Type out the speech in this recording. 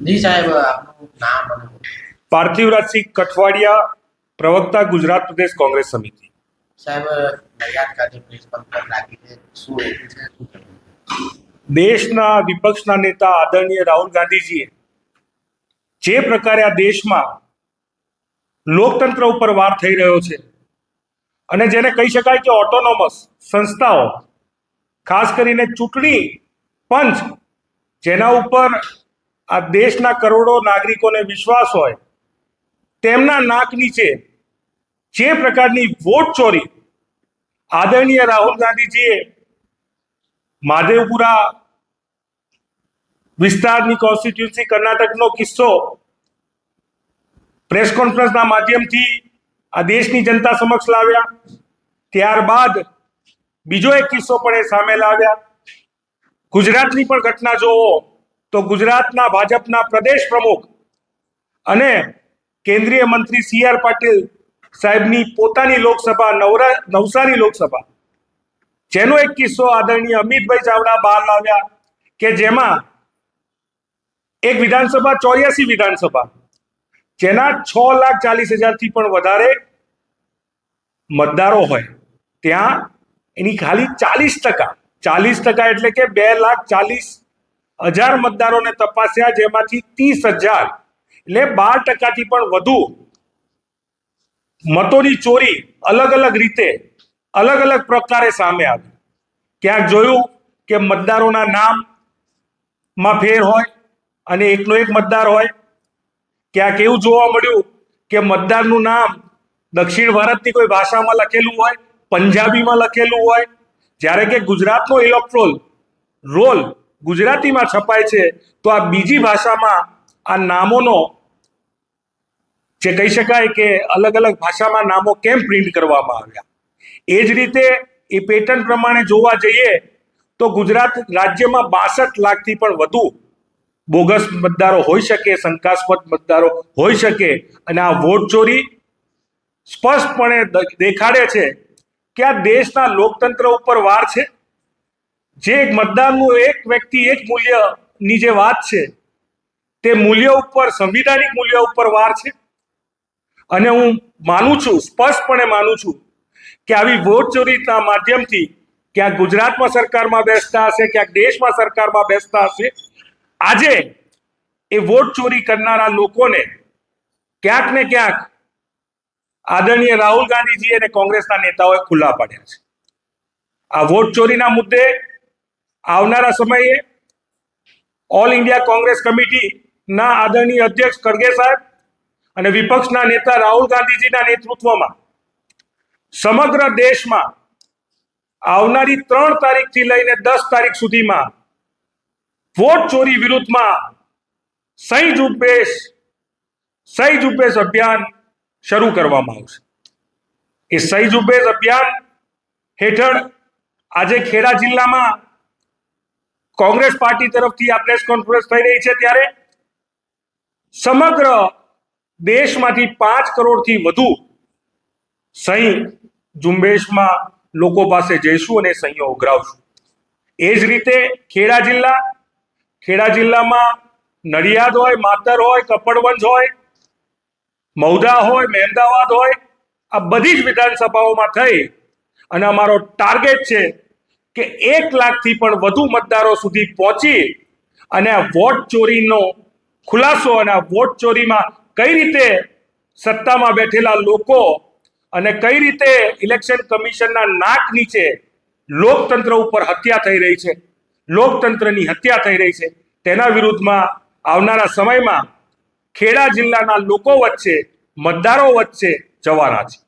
જી સાહેબ આપનું નામ અને પાર્થિવરાજસિંહ કઠવાડિયા પ્રવક્તા ગુજરાત પ્રદેશ કોંગ્રેસ સમિતિ. સાહેબ નડિયાદ ખાતે પ્રેસ કોન્ફરન્સ રાખી છે શું છે? દેશના વિપક્ષના નેતા આદરણીય રાહુલ ગાંધીજીએ જે પ્રકારે આ દેશમાં લોકતંત્ર ઉપર વાર થઈ રહ્યો છે અને જેને કહી શકાય કે ઓટોનોમસ સંસ્થાઓ ખાસ કરીને ચૂંટણી પંચ જેના ઉપર આ દેશના કરોડો નાગરિકોને વિશ્વાસ હોય, તેમના નાક નીચે જે પ્રકારની વોટ ચોરી આદરણીય રાહુલ ગાંધીજીએ મહાદેવપુરા વિસ્તારની કોન્સ્ટિટ્યુન્સી કર્ણાટકનો કિસ્સો પ્રેસ કોન્ફરન્સના માધ્યમથી આ દેશની જનતા સમક્ષ લાવ્યા. ત્યારબાદ બીજો એક કિસ્સો પણ એ સામે લાવ્યા. ગુજરાતની પણ ઘટના જોવો તો ગુજરાતના ભાજપના પ્રદેશ પ્રમુખ અને કેન્દ્રીય મંત્રી સી આર પાટીલ સાહેબની પોતાની લોકસભા, નવરા, નવસારી લોકસભા, જેનો એક કિસ્સો આદરણીય અમિતભાઈ ચાવડા બહાર લાવ્યા કે જેમાં એક વિધાનસભા, ચોર્યાસી વિધાનસભા, જેના છ લાખ ચાલીસ હજારથી પણ વધારે મતદારો હોય. ત્યાં એની ખાલી ચાલીસ ટકા ચાલીસ ટકા એટલે કે બે લાખ ચાલીસ હજાર મતદારોને તપાસ્યા, જેમાંથી ત્રીસ હજાર એટલે બાર ટકાથી પણ વધુ મતોની ચોરી અલગ અલગ રીતે, અલગ અલગ પ્રકારે સામે આવી. ક્યાંક જોયું કે મતદારોના નામમાં ફેર હોય અને એકનો એક મતદાર હોય. ક્યાંક એવું જોવા મળ્યું કે મતદારનું નામ દક્ષિણ ભારતની કોઈ ભાષામાં લખેલું હોય, પંજાબીમાં લખેલું હોય. જ્યારે કે ગુજરાતનો ઇલેક્ટ્રોલ રોલ ગુજરાતીમાં છપાય છે, તો આ બીજી ભાષામાં આ નામોનો જે કહી શકાય કે અલગ અલગ ભાષામાં નામો કેમ પ્રિન્ટ કરવામાં આવ્યા? એ જ રીતે એ પેટર્ન પ્રમાણે જોવા જઈએ, તો ગુજરાત રાજ્યમાં બાસઠ લાખથી પણ વધુ બોગસ મતદારો હોઈ શકે, શંકાસ્પદ મતદારો હોઈ શકે અને આ વોટ ચોરી સ્પષ્ટપણે દેખાડે છે કે આ દેશના લોકતંત્ર ઉપર વાર છે? જે એક મતદાનનું એક વ્યક્તિ એક મૂલ્યની જે વાત છે, તે મૂલ્ય ઉપર, સંવિધાનિક મૂલ્ય ઉપર વાર છે. અને હું માનું છું, સ્પષ્ટપણે માનું છું કે આવી વોટ ચોરીના માધ્યમથી ક્યાંક ગુજરાતમાં સરકારમાં બેસતા હશે, ક્યાંક દેશમાં સરકારમાં બેસતા હશે, આજે એ વોટ ચોરી કરનારા લોકોને ક્યાંક ને ક્યાંક આદરણીય રાહુલ ગાંધીજી અને કોંગ્રેસના નેતાઓએ ખુલ્લા પાડ્યા છે. આ વોટ ચોરીના મુદ્દે આવનારા સમયે ઓલ ઇન્ડિયા કોંગ્રેસ કમિટીના આદરણીય અધ્યક્ષ ખડગે સાહેબ અને વિપક્ષના નેતા રાહુલ ગાંધીજીના નેતૃત્વમાં સમગ્ર દેશમાં આવનારી ત્રણ તારીખથી લઈને દસ તારીખ સુધીમાં વોટ ચોરી વિરુદ્ધમાં સહી ઝુંબેશ સહી ઝુંબેશ અભિયાન શરૂ કરવામાં આવશે. એ સહી ઝુંબેશ અભિયાન હેઠળ આજે ખેડા જિલ્લામાં કોંગ્રેસ પાર્ટી તરફથી આ પ્રેસ કોન્ફરન્સ થઈ રહી છે ત્યારે સમગ્ર દેશમાંથી પાંચ કરોડથી વધુ સહી ઝુંબેશમાં લોકો પાસે જઈશું અને સહીઓ ઉઘરાવશું. એ જ રીતે ખેડા જિલ્લા, ખેડા જિલ્લામાં નડિયાદ હોય, માતર હોય, કપડવંજ હોય મૌદા હોય, મહેમદાવાદ હોય, આ બધી જ વિધાનસભાઓમાં થઈ અને અમારો ટાર્ગેટ છે કે એક લાખથી પણ વધુ મતદારો સુધી પહોંચી અને વોટ ચોરીનો ખુલાસો અને વોટ ચોરીમાં કઈ રીતે સત્તામાં બેઠેલા લોકો અને કઈ રીતે ઇલેક્શન કમિશનના નાક નીચે લોકતંત્ર ઉપર હત્યા થઈ રહી છે, લોકતંત્રની હત્યા થઈ રહી છે, તેના વિરુદ્ધમાં આવનારા સમયમાં ખેડા જિલ્લાના લોકો વચ્ચે મતદારો વચ્ચે જવાના છે.